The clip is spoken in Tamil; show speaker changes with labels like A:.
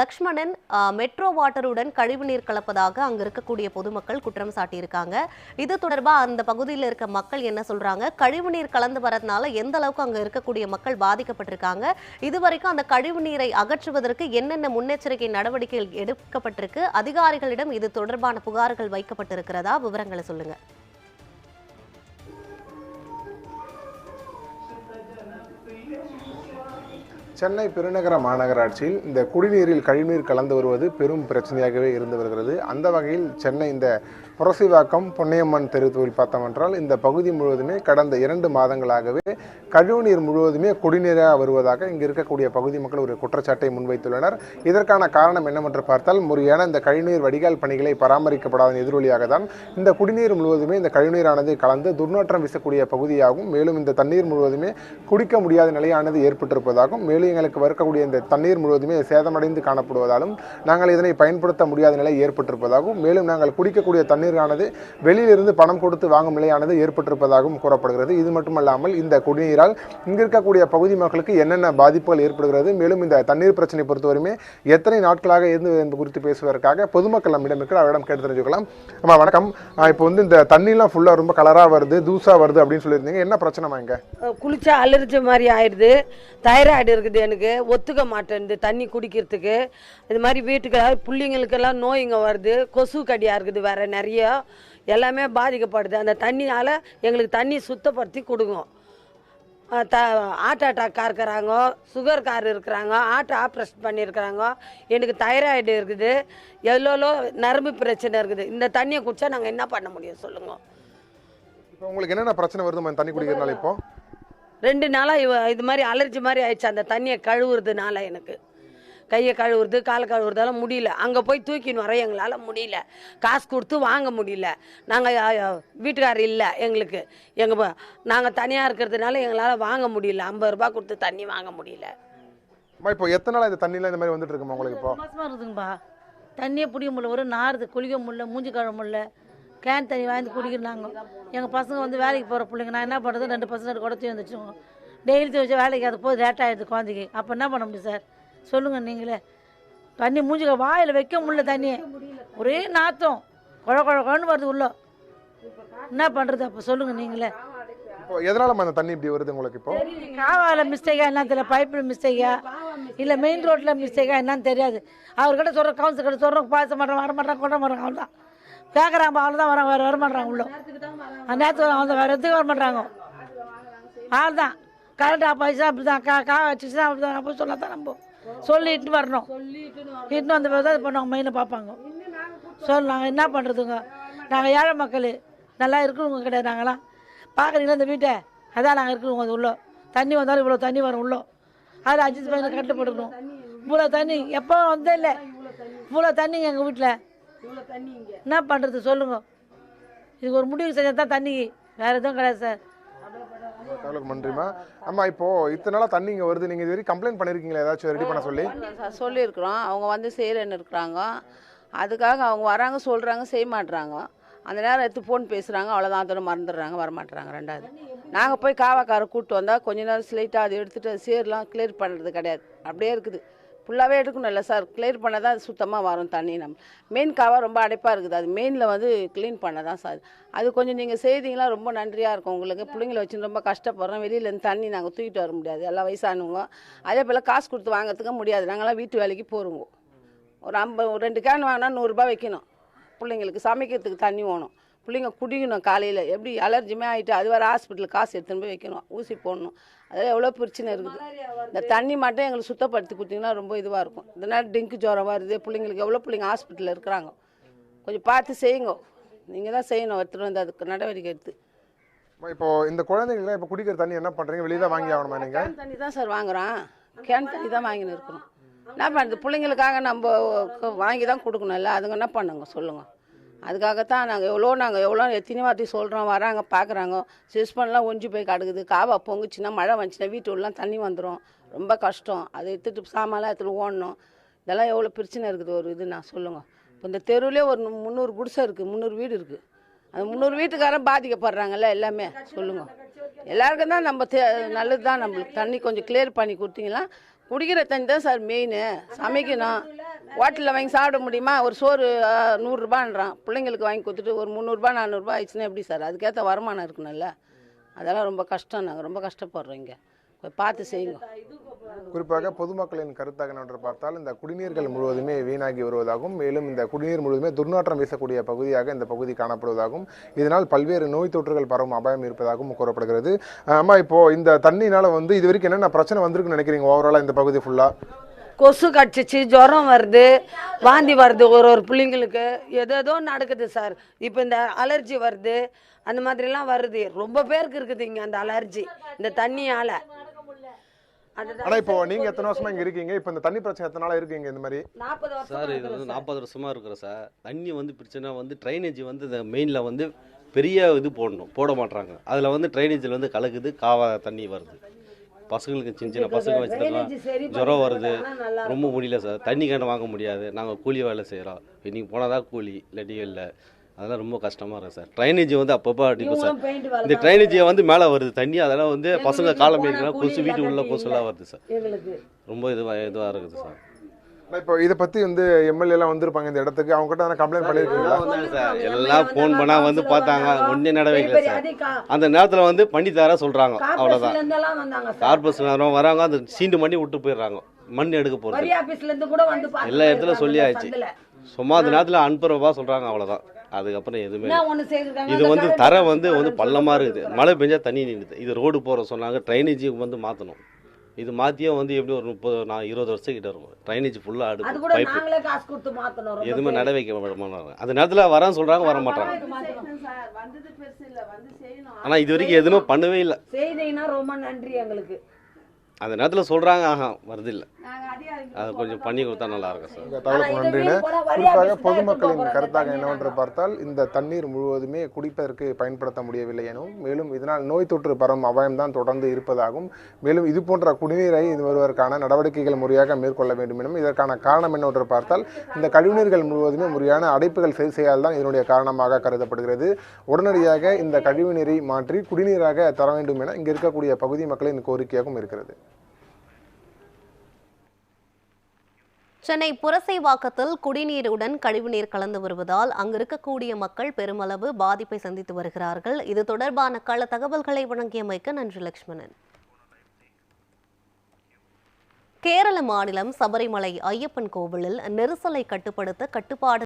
A: லக்ஷ்மணன் மெட்ரோ வாட்டருடன் கழிவுநீர் கலப்பதாக அங்கே இருக்கக்கூடிய பொதுமக்கள் குற்றம் சாட்டியிருக்காங்க. இது தொடர்பாக அந்த பகுதியில் இருக்க மக்கள் என்ன சொல்றாங்க? கழிவுநீர் கலந்து வரதுனால எந்த அளவுக்கு அங்கே இருக்கக்கூடிய மக்கள் பாதிக்கப்பட்டிருக்காங்க? இதுவரைக்கும் அந்த கழிவுநீரை அகற்றுவதற்கு என்னென்ன முன்னெச்சரிக்கை நடவடிக்கைகள் எடுக்கப்பட்டிருக்கு? அதிகாரிகளிடம் இது தொடர்பான புகார்கள் வைக்கப்பட்டிருக்கிறதா? விவரங்களை சொல்லுங்கள்
B: சென்னை பெருநகர மாநகராட்சியில் இந்த குடிநீரில் கழிநீர் கலந்து வருவது பெரும் பிரச்சனையாகவே இருந்து வருகிறது. அந்த வகையில் சென்னை இந்த புரசிவாக்கம் பொன்னியம்மன் தெருவில் பார்த்தோம் என்றால் இந்த பகுதி முழுவதுமே கடந்த இரண்டு மாதங்களாகவே கழிவுநீர் முழுவதுமே குடிநீராக வருவதாக இங்கு இருக்கக்கூடிய பகுதி மக்கள் ஒரு குற்றச்சாட்டை முன்வைத்துள்ளனர். இதற்கான காரணம் என்னவென்று பார்த்தால் முறையான இந்த கழிவுநீர் வடிகால் பணிகளை பராமரிக்கப்படாத எதிரொலியாக தான் இந்த குடிநீர் முழுவதுமே இந்த கழிவுநீரானது கலந்து துர்நாற்றம் வீசக்கூடிய பகுதியாகும். மேலும் இந்த தண்ணீர் முழுவதுமே குடிக்க முடியாத நிலையானது ஏற்பட்டிருப்பதாகவும் மேலும் எங்களுக்கு வரக்கூடிய இந்த தண்ணீர் முழுவதுமே சேதமடைந்து காணப்படுவதாலும் நாங்கள் இதனை பயன்படுத்த முடியாத நிலை ஏற்பட்டிருப்பதாகவும் மேலும் நாங்கள் குடிக்கக்கூடிய தண்ணீரானது வெளியிலிருந்து பணம் கொடுத்து வாங்கும் நிலையானது ஏற்பட்டிருப்பதாகவும் கூறப்படுகிறது. இது மட்டுமல்லாமல் இந்த குடிநீரால் இங்கு இருக்கக்கூடிய பகுதி மக்களுக்கு என்னென்ன பாதிப்புகள் ஏற்படுகிறது மேலும் இந்த தண்ணீர் பிரச்சனை பொறுத்தவரையுமே எத்தனை நாட்களாக இருந்து என்பது குறித்து பேசுவதற்காக பொதுமக்கள் நம்மிடம் இருக்கிற அவரிடம் கேட்டு தெரிஞ்சுக்கலாம். ஆமாம் வணக்கம். இப்போ வந்து இந்த தண்ணிலாம் ஃபுல்லாக ரொம்ப கலராக வருது தூசாக வருது அப்படின்னு சொல்லியிருந்தீங்க. என்ன பிரச்சனைமா இங்கே?
C: குளிச்சா அலர்ஜி மாதிரி ஆயிடுது தைராய்டு இருக்குது எனக்கு ஒத்துக்க மாட்டேன்து தண்ணி குடிக்கிறதுக்கு. இது மாதிரி வீட்டுக்கு பிள்ளைங்களுக்கெல்லாம் நோய்ங்க வருது கொசு கடியாக இருக்குது வேற நிறைய. எல்லாமே பாதிக்கப்படுது. அந்த தண்ணியால் எங்களுக்கு தண்ணி சுத்தப்படுத்தி கொடுங்க. அஹ் த ஹார்ட் அட்டாக்காக இருக்கிறாங்க சுகர் கார் இருக்கிறாங்க ஹார்ட் ஆப்ரேஷன் பண்ணியிருக்கிறாங்க. எனக்கு தைராய்டு இருக்குது. எவ்வளோ நரம்பு பிரச்சனை இருக்குது. இந்த தண்ணியை குடிச்சா நாங்கள் என்ன பண்ண முடியும் சொல்லுங்கள்
B: இப்போ உங்களுக்கு என்னென்ன பிரச்சனை வருது தண்ணி குடிக்கிறதுனால இப்போ?
C: ரெண்டு நாளாக இது மாதிரி அலர்ஜி மாதிரி ஆயிடுச்சு. அந்த தண்ணியை கழுவுறதுனால எனக்கு. கையை கழுவுறது காலை கழுவுறதால முடியல. அங்கே போய் தூக்கின்னு வர எங்களால் முடியல. காசு கொடுத்து வாங்க முடியல. நாங்கள் வீட்டுக்காரர் இல்லை எங்களுக்கு. எங்கள் நாங்கள் தனியாக இருக்கிறதுனால எங்களால் வாங்க முடியல. ஐம்பது ரூபாய் கொடுத்து தண்ணி வாங்க முடியல.
B: இப்போ எத்தனை நாள் இந்த தண்ணிலாம் இந்த மாதிரி வந்துட்டு இருக்குமா உங்களுக்கு இப்போ?
D: மாசமா இருக்குதுங்கப்பா. தண்ணியே பிடிக்க முடியல. ஒரு நாறுது குளிக்க முடியல மூஞ்சி கழுவ முடியல. கேன் தண்ணி வாங்கி குடிக்கிறாங்க. எங்கள் பசங்க வந்து வேலைக்கு போகிற பிள்ளைங்க. நான் என்ன பண்ணுறது ரெண்டு பசங்க கூட தூக்கி வந்துச்சுங்க டெய்லி துவச்ச வேலைக்கு அது போய் லேட் ஆகிடுது குழந்தைக்கு. அப்போ என்ன பண்ண முடியும் சார்? சொல்லுங்கள் நீங்களே. தண்ணி மூஞ்சி வாயில் வைக்க முடியல தண்ணி. ஒரே நாத்தம். குழ குழ குழன்னு வருது உள்ள. என்ன பண்ணுறது அப்போ சொல்லுங்கள் நீங்களே.
B: இப்போ எதனாலம்மா இந்த தண்ணி இப்படி வருது உங்களுக்கு இப்போ?
D: காவால மிஸ்டேக்கா என்னன்னு தெரியல பைப்பில் மிஸ்டேக்கா? இல்லை மெயின் ரோட்டில் மிஸ்டேக்கா என்னன்னு தெரியாது. அவர்கிட்ட சொல்கிற கவுன்சில் கிட்ட சொல்கிறோம் பேச மாட்டேன் வர மாட்டேன் கொண்ட மாட்டாங்க அவ்வளோதான் கேட்குறாங்க அவ்வளோதான் வர வர வர மாட்டாங்க உள்ள. அந்த நேரத்துக்கு அவங்க வேறு எதுக்கு வர மாட்டாங்க அவ்வளோதான் கரண்ட் ஆஃப் ஆயிடுச்சுன்னா அப்படி தான் கா கா வச்சுச்சுன்னா அப்படி தான் அப்போ சொல்ல தான் நம்ம. சொல்லிட்டு வரணும். இட்டுன்னு வந்த பிறகு தான் இது பண்ணுவாங்க மெயினை பார்ப்பாங்க. சொல்லு நாங்கள் என்ன பண்ணுறதுங்க நாங்கள் ஏழை மக்கள். நல்லா இருக்கிறவங்க கிடையாது நாங்களாம் பார்க்குறீங்களா இந்த வீட்டை? அதான் நாங்கள் இருக்கிறவங்க அது உள்ள. தண்ணி வந்தாலும் இவ்வளோ தண்ணி வரும் உள்ள. அதில் அஞ்சு பையனை கட்டுப்படுக்கணும் இவ்வளோ தண்ணி எப்போ வந்தே இல்லை. இவ்வளோ தண்ணிங்க எங்கள் வீட்டில்? என்ன பண்ணுறது சொல்லுங்க. இதுக்கு ஒரு முடிவு செஞ்சால் தான் தண்ணி. வேறு எதுவும் கிடையாது சார்.
B: தகவலுக்கு நன்றிம்மா அம்மா இப்போ இத்தனை நாளா தண்ணி இங்க வருது. நீங்க இது வரைக்கும் கம்ப்ளைண்ட் பண்ணிருக்கீங்களா? ஏதாச்சும் ரெடி பண்ண சொல்லி?
E: சொல்லியிருக்கிறோம். அவங்க வந்து செய்கிறேன்னு இருக்கிறாங்க. அதுக்காக அவங்க வராங்க சொல்கிறாங்க செய்ய மாட்டுறாங்க அந்த நேரம் எடுத்து ஃபோன் பேசுகிறாங்க அவ்வளோதான் அதோட மறந்துடுறாங்க வரமாட்டுறாங்க ரெண்டாவது. நாங்கள் போய் காவாக்காரை கூப்பிட்டு வந்தால் கொஞ்ச நேரம் ஸ்லைட்டாக அதை எடுத்துகிட்டு சேர்லாம் கிளியர் பண்ணுறது கிடையாது. அப்படியே இருக்குது. ஃபுல்லாகவே எடுக்கணும் இல்லை சார் கிளியர் பண்ண தான் அது சுத்தமாக வரும் தண்ணி நம்ம. மெயின் காவாக ரொம்ப அடைப்பாக இருக்குது. அது மெயினில் வந்து க்ளீன் பண்ண தான் சார் அது கொஞ்சம் நீங்கள் செய்தீங்களா ரொம்ப நன்றியாக இருக்கும் உங்களுக்கு. பிள்ளைங்கள வச்சு ரொம்ப கஷ்டப்படுறோம். வெளியிலேருந்து தண்ணி நாங்கள் தூக்கிட்டு வர முடியாது. எல்லாம் வயசானவங்க. அதே போல் காசு கொடுத்து வாங்குறதுக்கு முடியாது. நாங்களாம் வீட்டு வேலைக்கு போகிறோங்க ஒரு ஐம்பது ரெண்டு கேன் வாங்கினா நூறுரூபா வைக்கணும். பிள்ளைங்களுக்கு சமைக்கிறதுக்கு தண்ணி வேணும். பிள்ளைங்க குடிக்கணும் காலையில். எப்படி அலர்ஜிமே ஆகிட்டு அது வேறு ஹாஸ்பிட்டல் காசு எடுத்துன்னு போய் வைக்கணும். ஊசி போடணும். அதில் எவ்வளோ பிரச்சனை இருக்குது. இந்த தண்ணி மட்டும் எங்களுக்கு சுத்தப்படுத்தி கொடுத்தீங்கன்னா ரொம்ப இதுவாக இருக்கும். இதனால் டெங்கு ஜுரம் வருது. பிள்ளைங்களுக்கு எவ்வளோ பிள்ளைங்க ஹாஸ்பிட்டலில் இருக்கிறாங்க. கொஞ்சம் பார்த்து செய்யுங்க. நீங்கள் தான் செய்யணும். எடுத்துகிட்டு வந்து அதுக்கு நடவடிக்கை எடுத்து.
B: இப்போ இந்த குழந்தைங்க இப்போ குடிக்கிற தண்ணி என்ன பண்றீங்க? வெளியில தான் வாங்கி ஆகணுமா நீங்க?
E: கேன் தண்ணி தான் சார் வாங்குறோம். கேன் தண்ணி தான் வாங்கின்னு இருக்கிறோம். என்ன பண்ணுறது பிள்ளைங்களுக்காக நம்ம வாங்கி தான் கொடுக்கணும்ல. அதுங்க என்ன பண்ணுங்க? சொல்லுங்கள் அதுக்காகத்தான் நாங்கள் எவ்வளோ நாங்கள் எவ்வளோ எத்தனை வாட்டி சொல்கிறோம் வராங்க பார்க்குறாங்க சிஸ்பன்லாம் ஒஞ்சி போய் கிடக்குது. காவா பொங்குச்சுன்னா மழை வந்துச்சுன்னா வீட்டு உள்ளலாம் தண்ணி வந்துடும் ரொம்ப கஷ்டம். அதை எடுத்துட்டு சாமான்லாம் எடுத்துகிட்டு ஓடணும். இதெல்லாம் எவ்வளோ பிரச்சனை இருக்குது ஒரு இது நான் சொல்லுங்கள் இப்போ இந்த தெருவிலே ஒரு முந்நூறு குடிசை இருக்குது முந்நூறு வீடு இருக்குது அந்த முந்நூறு வீட்டுக்காரன் பாதிக்கப்படுறாங்கல்ல எல்லாமே? சொல்லுங்கள் எல்லாருக்கும் தான் நம்ம தே நல்லது தான் நம்மளுக்கு. தண்ணி கொஞ்சம் கிளியர் பண்ணி கொடுத்தீங்களா குடிக்கிற தண்ணி தான் சார் மெயின் சமைக்கணும். ஹோட்டலில் வாங்கி சாப்பிட முடியுமா? ஒரு சோறு நூறுரூபான்றான். பிள்ளைங்களுக்கு வாங்கி கொடுத்துட்டு ஒரு முந்நூறுரூபா நானூறுரூபா ஆயிடுச்சுன்னா எப்படி சார்? அதுக்கேற்ற வருமானம் இருக்கணும்ல. அதெல்லாம் ரொம்ப கஷ்டம் நாங்கள் ரொம்ப கஷ்டப்படுறோம் இங்கே. பார்த்து செய்யுங்க.
B: குறிப்பாக பொதுமக்களின் கருத்தாக என்னவென்று பார்த்தால் இந்த குடிநீர்கள் முழுவதுமே வீணாகி வருவதாகவும் மேலும் இந்த குடிநீர் முழுவதுமே துர்நாற்றம் வீசக்கூடிய பகுதியாக இந்த பகுதி காணப்படுவதாகவும் இதனால் பல்வேறு நோய் தொற்றுகள் பரவும் அபாயம் இருப்பதாகவும் கூறப்படுகிறது. அம்மா இப்போ இந்த தண்ணினால வந்து இது வரைக்கும் என்னென்ன பிரச்சனை வந்திருக்குன்னு நினைக்கிறீங்க? ஓவராலா இந்த பகுதி ஃபுல்லா
C: கொசு கடிச்சிச்சு ஜுரம் வருது வாந்தி வருது ஒரு ஒரு பிள்ளைங்களுக்கு. ஏதேதோ நடக்குது சார். இப்போ இந்த அலர்ஜி வருது அந்த மாதிரிலாம் வருது. ரொம்ப பேருக்கு இருக்குது இங்கே அந்த அலர்ஜி இந்த தண்ணியால்.
B: ஆனா இப்போ நீங்க எத்தனை வருஷமா இங்க இருக்கீங்க? இப்போ இந்த தண்ணி பிரச்சனை எத்தனை நாளா இருக்கீங்க இந்த மாதிரி?
C: நாற்பது
F: சார் இது வந்து நாற்பது வருஷமா இருக்கிற சார். தண்ணி வந்து பிரச்சனை வந்து ட்ரைனேஜ் வந்து இந்த மெயினில் வந்து பெரிய இது போடணும். போட மாட்றாங்க. அதில் வந்து ட்ரைனேஜில் வந்து கலக்குது காவா தண்ணி வருது. பசங்களுக்கு சின்ன சின்ன பசங்க வச்சுருக்கோம் ஜுரம் வருது. ரொம்ப முடியல சார். தண்ணி கேன வாங்க முடியாது. நாங்கள் கூலி வேலை செய்கிறோம் இன்னைக்கு போனால் தான் கூலி இல்லாட்டி இல்லை. அதெல்லாம் ரொம்ப கஷ்டமாக இருக்கும் சார். ட்ரைனேஜ் வந்து அப்பப்போ அடிக்கும் சார். இந்த ட்ரைனேஜ் வந்து மேலே வருது. தண்ணி அதெல்லாம் வந்து பசங்க காலம் மேய்க்கலாம் கொசு வீட்டு உள்ள கொசுலாம் வருது சார். ரொம்ப இதுவாக இதுவாக இருக்குது சார்.
B: இப்போ இதை பத்தி வந்து எம்எல்ஏ எல்லாம் வந்திருப்பாங்க இந்த இடத்துக்கு. அவங்க கிட்ட கம்ப்ளைண்ட் பண்ணிருக்கீங்களா
F: எல்லாம் ஃபோன் பண்ணா வந்து பார்த்தாங்க. ஒன்றே நடவைக்கல சார் அந்த நேரத்தில் வந்து பண்ணி தர சொல்றாங்க
C: சார்.
F: கார்பரேஷன் வராங்க அந்த சீண்டு பண்ணி விட்டு போயிடுறாங்க. மண் எடுக்க
C: பார்த்து
F: எல்லா இடத்துல சொல்லியாச்சு. சும்மா அந்த நேரத்தில் அனுப்புறவா சொல்றாங்க அவ்வளோதான் அதுக்கப்புறம் எதுவுமே இது வந்து
C: கரண்ட்
F: தரை
C: போட்டு
F: வந்து வந்து பள்ளமாக இருக்குது. மழை பெஞ்சா தண்ணி நின்றுது இது ரோடு போகிற சொன்னாங்க ட்ரைனேஜ் வந்து மாற்றணும் இது மாற்றியே வந்து எப்படி ஒரு முப்பது நான் இருபது வருஷம் கிட்ட இருக்கும். ட்ரைனேஜ் ஃபுல்லாக
C: அது
F: அடுப்பு
C: கூட
F: பைப்பு
C: நாங்களே காசு கொடுத்து மாத்தணும் ரொம்ப
F: எதுவுமே. நட வைக்க மாட்டாங்க அந்த நேரத்தில் வரேன்னு சொல்கிறாங்க வர மாட்டாங்க.
E: சார். வந்தது பெருசு இல்லை வந்து செய்யணும்.
F: ஆனால் இது வரைக்கும் எதுவுமே பண்ணவே இல்லை.
C: செய்தீங்கன்னா ரொம்ப நன்றி எங்களுக்கு.
F: அந்த நேரத்தில் சொல்கிறாங்க ஆஹா வருது இல்லை. அது கொஞ்சம் பண்ணி கொடுத்தா நல்லா இருக்கும் சார்.
B: இந்த தகவலுக்கு நன்றின்னு குறிப்பாக பொதுமக்களின் கருத்தாக என்னவென்று. பார்த்தால் இந்த தண்ணீர் முழுவதுமே குடிப்பதற்கு பயன்படுத்த முடியவில்லை எனவும் மேலும் இதனால் நோய் தொற்று பரவும் அபாயம் தான் தொடர்ந்து இருப்பதாகவும் மேலும் இது போன்ற குடிநீரை இது வருவதற்கான நடவடிக்கைகள் முறையாக மேற்கொள்ள வேண்டும் எனவும் இதற்கான காரணம் என்னவென்று பார்த்தால் இந்த கழிவுநீர்கள் முழுவதுமே முறையான அடைப்புகள் சரி செய்யால் தான் இதனுடைய காரணமாக கருதப்படுகிறது. உடனடியாக இந்த கழிவுநீரை மாற்றி குடிநீராக தர வேண்டும் என இங்கு இருக்கக்கூடிய பகுதி மக்களின் கோரிக்கையாகவும் இருக்கிறது.
A: சென்னை புரசைவாக்கத்தில் குடிநீருடன் கழிவுநீர் கலந்து வருவதால் அங்கு இருக்கக்கூடிய மக்கள் பெருமளவு பாதிப்பை சந்தித்து வருகிறார்கள். இது தொடர்பான கள தகவல்களை வழங்கியமைக்கு நன்றி லட்சுமணன். கேரள மாநிலம் சபரிமலை ஐயப்பன் கோவிலில் நெரிசலை கட்டுப்படுத்த கட்டுப்பாடு